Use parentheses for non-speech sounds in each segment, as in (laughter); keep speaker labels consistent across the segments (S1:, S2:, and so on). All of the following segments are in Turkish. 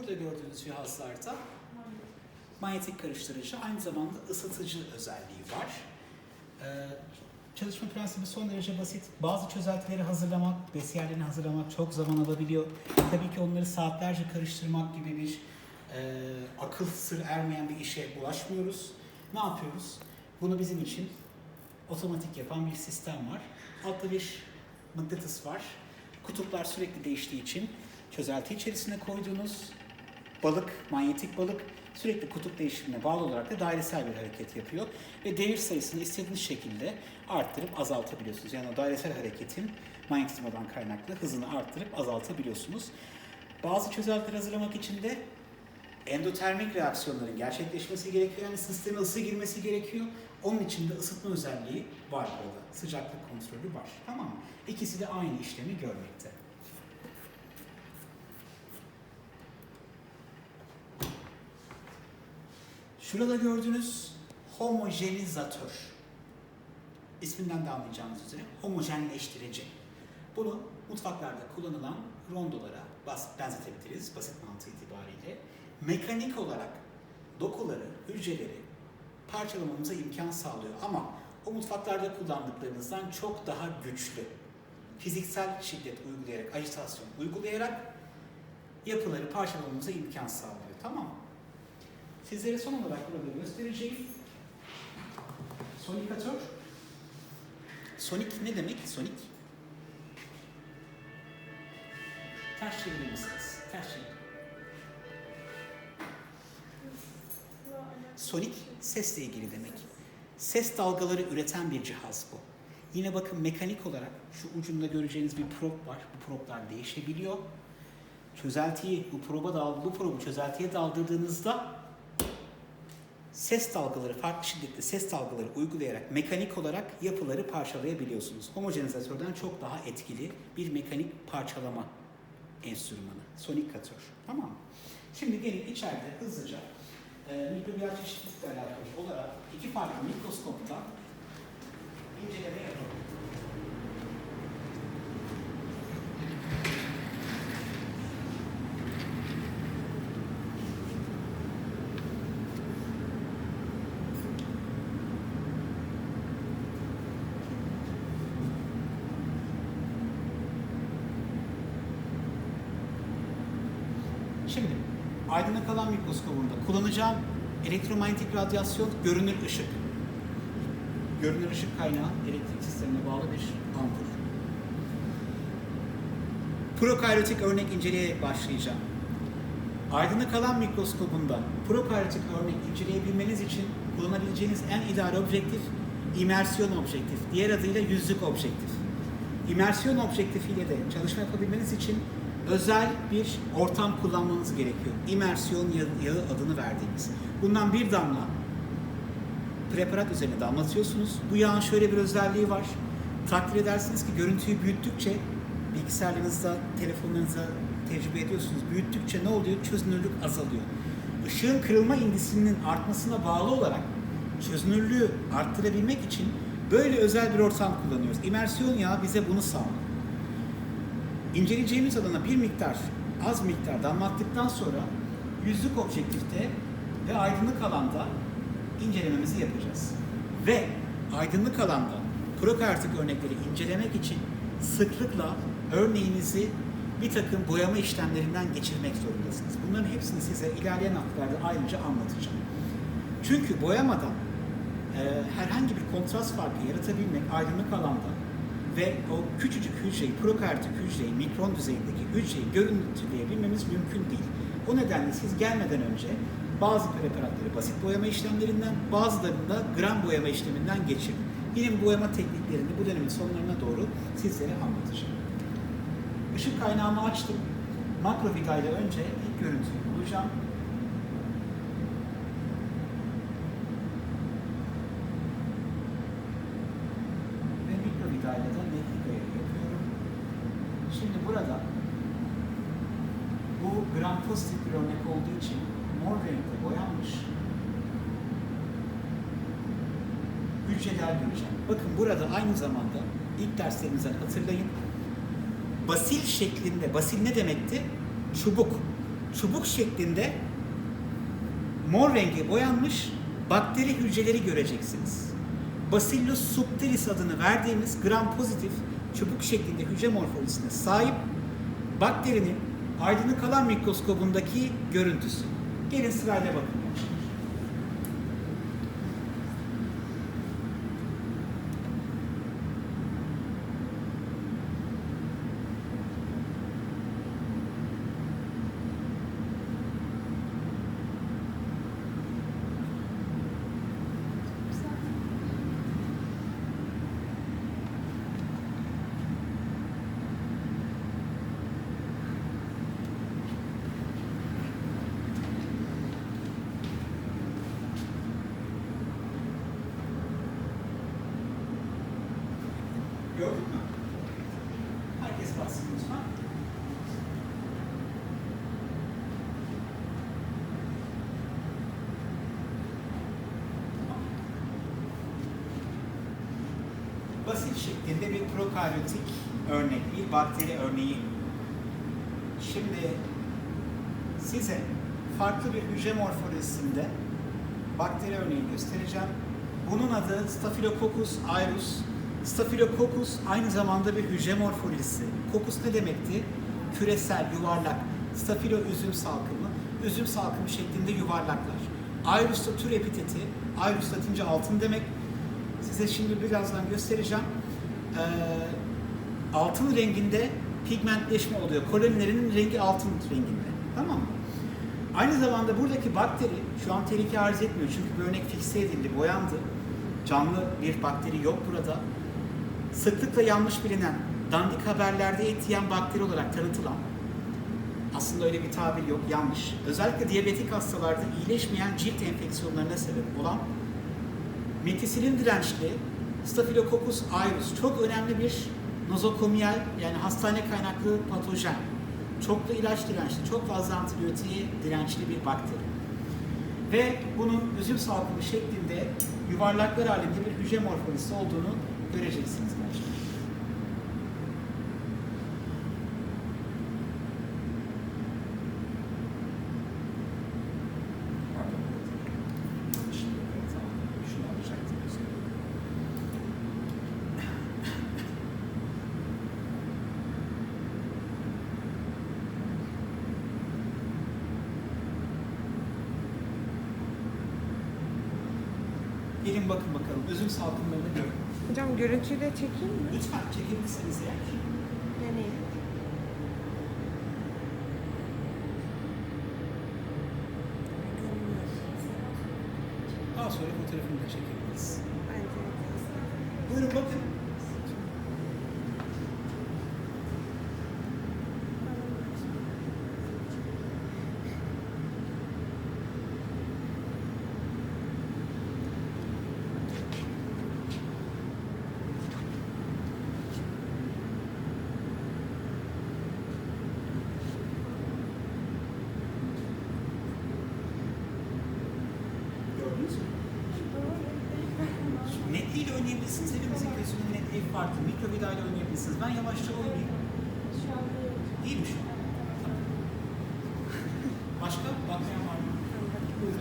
S1: burada gördüğünüz cihazlarda manyetik karıştırıcı aynı zamanda ısıtıcı özelliği var. Ee, çalışma prensibi son derece basit. Bazı çözeltileri hazırlamak, besiyerlerini hazırlamak çok zaman alabiliyor. Tabii ki onları saatlerce karıştırmak gibi bir e, akıl sır ermeyen bir işe ulaşmıyoruz. Ne yapıyoruz? Bunu bizim için otomatik yapan bir sistem var. Altta bir mıknatıs var. Kutuplar sürekli değiştiği için çözelti içerisine koyduğunuz balık, manyetik balık sürekli kutup değişimine bağlı olarak da dairesel bir hareket yapıyor. Ve devir sayısını istediğiniz şekilde arttırıp azaltabiliyorsunuz. Yani o dairesel hareketin manyetizmadan kaynaklı hızını arttırıp azaltabiliyorsunuz. Bazı çözeltiler hazırlamak için de endotermik reaksiyonların gerçekleşmesi gerekiyor. Yani sisteme ısı girmesi gerekiyor. Onun için de ısıtma özelliği var burada. Sıcaklık kontrolü var. Tamam mı? İkisi de aynı işlemi görmekte. Şurada gördüğünüz homojenizatör. İsminden de anlayacağınız üzere homojenleştirici. Bunu mutfaklarda kullanılan rondolara benzetebiliriz basit mantığı itibariyle. Mekanik olarak dokuları, hücreleri parçalamamıza imkan sağlıyor ama o mutfaklarda kullandıklarınızdan çok daha güçlü. Fiziksel şiddet uygulayarak, ajitasyon uygulayarak yapıları parçalamamıza imkan sağlıyor. Tamam mı? Sizlere son olarak burada göstereceğim sonikatör. Sonik ne demek? Sonik. Ters çevirir misiniz? Ters çevir. Sonik sesle ilgili demek. Ses dalgaları üreten bir cihaz bu. Yine bakın mekanik olarak şu ucunda göreceğiniz bir prop var. Bu proplar değişebiliyor. Çözeltiyi bu proba dal bu probu çözeltiye daldırdığınızda ses dalgaları, farklı şiddetli ses dalgaları uygulayarak mekanik olarak yapıları parçalayabiliyorsunuz. Homojenizatörden çok daha etkili bir mekanik parçalama enstrümanı, sonikatör. Tamam mı? Şimdi gelin içeride hızlıca e, mikrobiyal çeşitlilikle alakalı olarak iki farklı mikroskopta inceleme yapalım. Şimdi aydınlık alan mikroskobunda kullanacağım elektromanyetik radyasyon görünür ışık. Görünür ışık kaynağı elektrik sistemine bağlı bir ampul. Prokaryotik örnek inceleyerek başlayacağım. Aydınlık alan mikroskobunda prokaryotik örnek inceleyebilmeniz için kullanabileceğiniz en ideal objektif imersiyon objektif. Diğer adıyla yüzlük objektif. İmersiyon objektifiyle de çalışma yapabilmeniz için özel bir ortam kullanmanız gerekiyor. İmersiyon yağı, adını verdiğimiz. Bundan bir damla preparat üzerine damlatıyorsunuz. Bu yağın şöyle bir özelliği var. Takdir edersiniz ki görüntüyü büyüttükçe bilgisayarlarınızda, telefonlarınızda tecrübe ediyorsunuz. Büyüttükçe ne oluyor? Çözünürlük azalıyor. Işığın kırılma indisinin artmasına bağlı olarak çözünürlüğü arttırabilmek için böyle özel bir ortam kullanıyoruz. İmersiyon yağı bize bunu sağlıyor. İnceleyeceğimiz alana bir miktar, az miktar damlattıktan sonra yüzlük objektifte ve aydınlık alanda incelememizi yapacağız. Ve aydınlık alanda prokaryotik örnekleri incelemek için sıklıkla örneğinizi bir takım boyama işlemlerinden geçirmek zorundasınız. Bunların hepsini size ilerleyen haftalarda ayrıca anlatacağım. Çünkü boyamadan e, herhangi bir kontrast farkı yaratabilmek aydınlık alanda ve o küçücük hücreyi, prokaryotik hücreyi, mikron düzeyindeki hücreyi görüntüleyebilmemiz mümkün değil. O nedenle siz gelmeden önce bazı preparatları basit boyama işlemlerinden, bazılarını da gram boyama işleminden geçirin. Yine boyama tekniklerini bu dönemin sonlarına doğru sizlere anlatacağım. Işık kaynağımı açtım. Makro vidayla önce ilk görüntüyü bulacağım. Ve mikro vidayla da netlik ayarı yapıyorum. Şimdi burada bu gram pozitif bir örnek olduğu için mor renkte boyanmış hücreler göreceğim. Bakın burada aynı zamanda ilk derslerimizden hatırlayın. Basil şeklinde, basil ne demekti? Çubuk. çubuk şeklinde mor renge boyanmış bakteri hücreleri göreceksiniz. Bacillus subtilis adını verdiğimiz gram pozitif çubuk şeklinde hücre morfolojisine sahip bakterinin aydınlık alan mikroskobundaki görüntüsü. Gelin sırayla bakın. Gördün mü? Herkes baksın lütfen. Şeklinde bir prokaryotik örnek, bir bakteri örneği. Şimdi size farklı bir hücre morfolojisinde bakteri örneği göstereceğim. Bunun adı Staphylococcus aureus. Staphylococcus aynı zamanda bir hücre morfolojisi. Kokus ne demekti? Küresel, yuvarlak. Staphylo üzüm salkımı. Üzüm salkımı şeklinde yuvarlaklar. Aureus da tür epiteti. Aureus latince altın demek. Size şimdi birazdan göstereceğim. Ee, altın renginde pigmentleşme oluyor. Kolonilerinin rengi altın renginde. Tamam mı? Aynı zamanda buradaki bakteri şu an tehlike arz etmiyor çünkü bu örnek fikse edildi, boyandı. Canlı bir bakteri yok burada. Sıklıkla yanlış bilinen, dandik haberlerde et yiyen bakteri olarak tanıtılan, aslında öyle bir tabir yok, yanlış. Özellikle diyabetik hastalarda iyileşmeyen cilt enfeksiyonlarına sebep olan metisilin dirençli Staphylococcus aureus çok önemli bir nozokomiyal yani hastane kaynaklı patojen. Çoklu ilaç dirençli, çok fazla antibiyotiğe dirençli bir bakteri. Ve bunun üzüm salkımı şeklinde yuvarlaklar halinde bir hücre morfolojisi olduğunu göreceksiniz Gelin bakın bakalım. Üzüm salkımlarını görün.
S2: Hocam görüntüyü de çekeyim mi?
S1: Lütfen çekebilirseniz eğer.
S2: Deneyim.
S1: Daha sonra fotoğrafını da çekebiliriz.
S2: Bence.
S1: Buyurun bakın. Gördünüz mü? Netliğiyle oynayabilirsiniz. Elimizin gözünün netliği farklı. Mikrovidayla oynayabilirsiniz. Ben yavaşça oynayayım. İyi mi şu an? Tamam. Başka? Bakmayan var mı? Buyurun.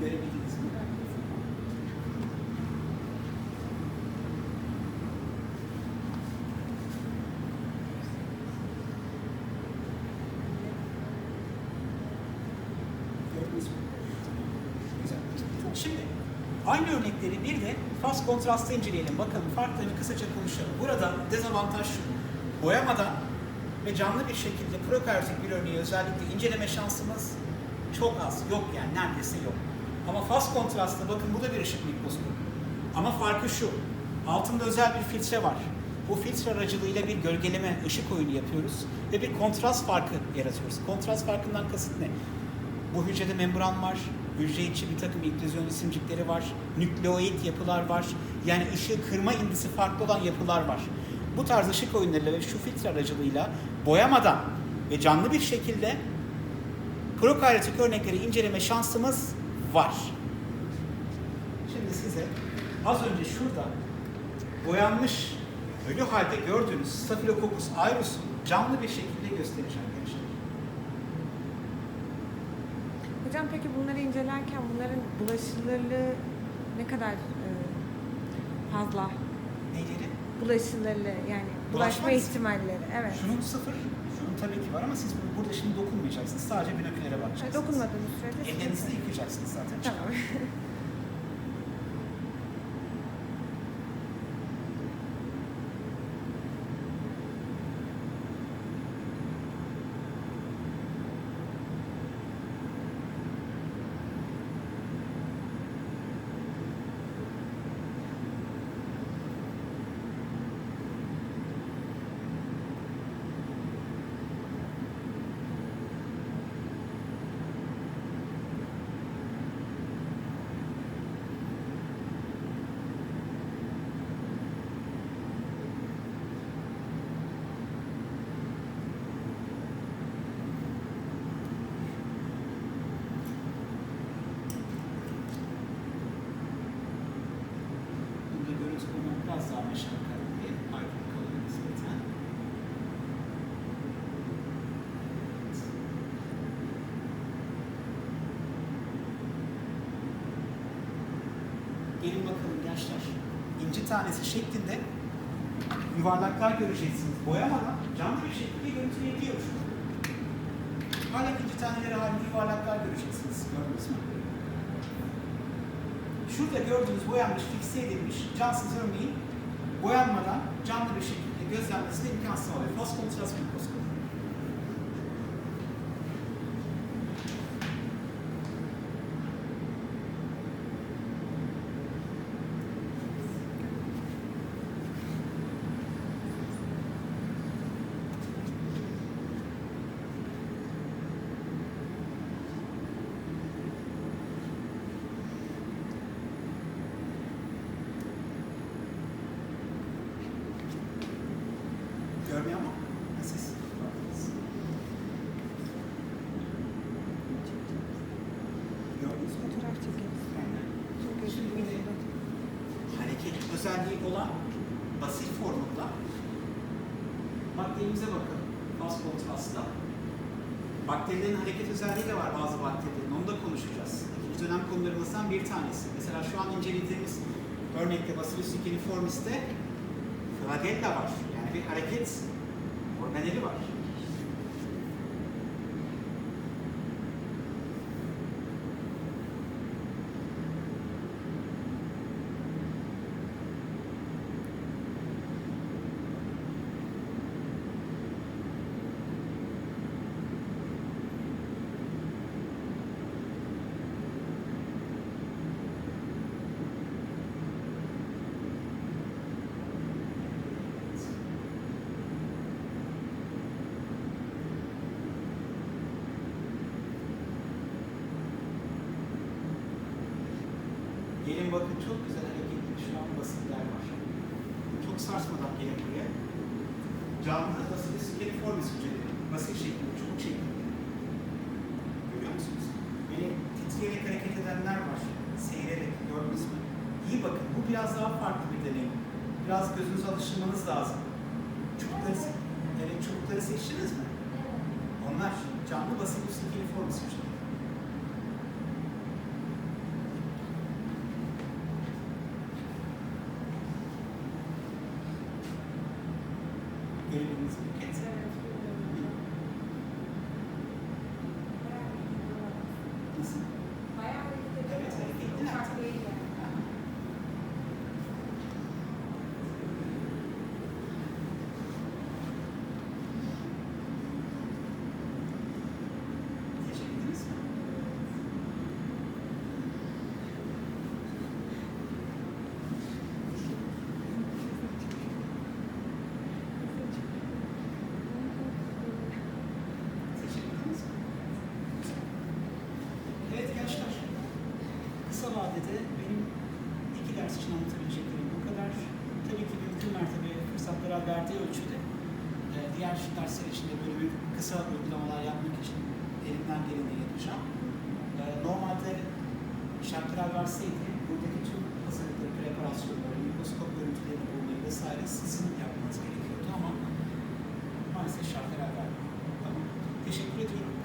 S1: Görebildiniz mi? Gördünüz mü? Güzel. Şimdi aynı örnekleri bir de faz kontrastı inceleyelim. Bakalım farklarını kısaca konuşalım. Burada dezavantaj şu. Boyamadan ve canlı bir şekilde prokaryotik bir örneği özellikle inceleme şansımız çok az. Yok yani neredeyse yok. Ama faz kontrastı bakın bu da bir ışık mikroskobu. Ama farkı şu. Altında özel bir filtre var. Bu filtre aracılığıyla bir gölgeleme, ışık oyunu yapıyoruz ve bir kontrast farkı yaratıyoruz. Kontrast farkından kasıt ne? Bu hücrede membran var, hücre içi bir takım inklüzyon isimcikleri var, nükleoid yapılar var. Yani ışığı kırma indisi farklı olan yapılar var. Bu tarz ışık oyunlarıyla ve şu filtre aracılığıyla boyamadan ve canlı bir şekilde prokaryotik örnekleri inceleme şansımız var. Şimdi size az önce şurada boyanmış ölü halde gördüğünüz Staphylococcus aureus'u canlı bir şekilde göstereceğim gençler.
S2: Hocam peki bunları incelerken bunların bulaşılırlığı ne kadar e, fazla?
S1: Neleri?
S2: Bulaşılırlığı yani bulaşma
S1: Bulaşma
S2: ihtimalleri. Evet.
S1: Şunun sıfır, şunun tabii ki var ama siz burada şimdi dokunmayacaksınız. Sadece binokülere
S2: Yani
S1: bakacaksınız.
S2: dokunmadığınız sürede
S1: Ellerinizi de
S2: sıkıntı.
S1: yıkayacaksınız zaten.
S2: Tamam. (laughs)
S1: Gelin bakalım gençler. İnci tanesi şeklinde yuvarlaklar göreceksiniz. Boyamadan canlı bir şekilde görüntüleyebiliyoruz. Hala inci taneleri halinde yuvarlaklar göreceksiniz. Gördünüz mü? Şurada gördüğünüz boyanmış, fikse edilmiş cansız örneğin boyanmadan canlı bir şekilde gözlenmesi de imkansız oluyor. Fos kontrast mikroskopu. Hareket özelliği olan basit formunda bakterimize bakalım. Faz kontrastla. Bakterilerin hareket özelliği de var bazı bakterilerin. Onu da konuşacağız. İkinci dönem konularımızdan bir tanesi. Mesela şu an incelediğimiz örnekte Bacillus uniformis'te flagella var. Yani bir hareket organeli var. Gelin bakın çok güzel hareketli şu an basitler var. Çok sarsmadan gelin buraya. Canlı Bacillus uniformis hücreleri. Basit şeklinde, çubuk şeklinde. Görüyor musunuz? Böyle titreyerek hareket edenler var. Seyrerek, gördünüz mü? İyi bakın, bu biraz daha farklı bir deneyim. Biraz gözünüze alıştırmanız lazım. Çubukları, evet, çubukları seçtiniz mi? Onlar canlı Bacillus uniformis hücreleri. çalışmamız bir şekilde bu kadar. Tabii ki mümkün mertebe fırsatlara verdiği ölçüde e, diğer dersler içinde böyle bir kısa uygulamalar yapmak için elimden geleni yapacağım. E, normalde şartlar verseydi buradaki tüm hazırlıkları, preparasyonları, mikroskop görüntülerini bulmayı vesaire sizin yapmanız gerekiyordu ama maalesef şartlar vermiyor. Tamam. Teşekkür ediyorum.